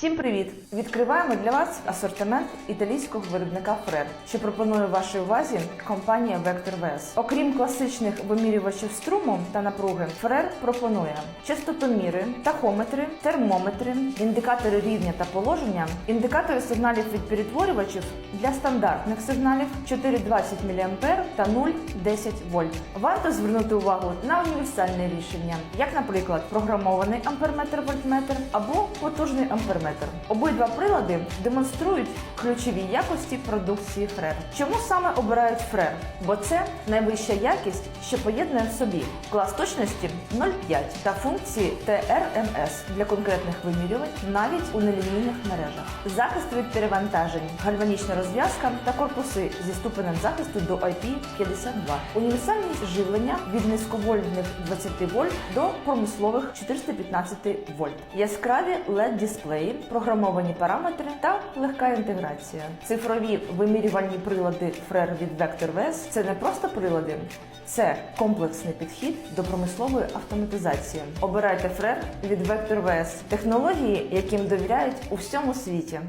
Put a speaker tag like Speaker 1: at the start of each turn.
Speaker 1: Всім привіт! Відкриваємо для вас асортимент італійського виробника Фрер, що пропонує вашій увазі компанія Vector VS. Окрім класичних вимірювачів струму та напруги, Фрер пропонує частотоміри, тахометри, термометри, індикатори рівня та положення, індикатори сигналів від перетворювачів для стандартних сигналів 4,20 мА та 0,10 вольт. Варто звернути увагу на універсальне рішення, як, наприклад, програмований амперметр-вольтметр або потужний амперметр. Обидва прилади демонструють ключові якості продукції Фрер. Чому саме обирають Фрер? Бо це найвища якість, що поєднує в собі клас точності 0,5 та функції TRMS для конкретних вимірювань навіть у нелінійних мережах. Захист від перевантажень, гальванічна розв'язка та корпуси зі ступенем захисту до IP52. Універсальність живлення від низьковольтних 20 вольт до промислових 415 вольт. Яскраві LED дисплеї, програмовані параметри та легка інтеграція. Цифрові вимірювальні прилади Frere від Vector VS – це не просто прилади, це комплексний підхід до промислової автоматизації. Обирайте Frere від Vector VS – технології, яким довіряють у всьому світі.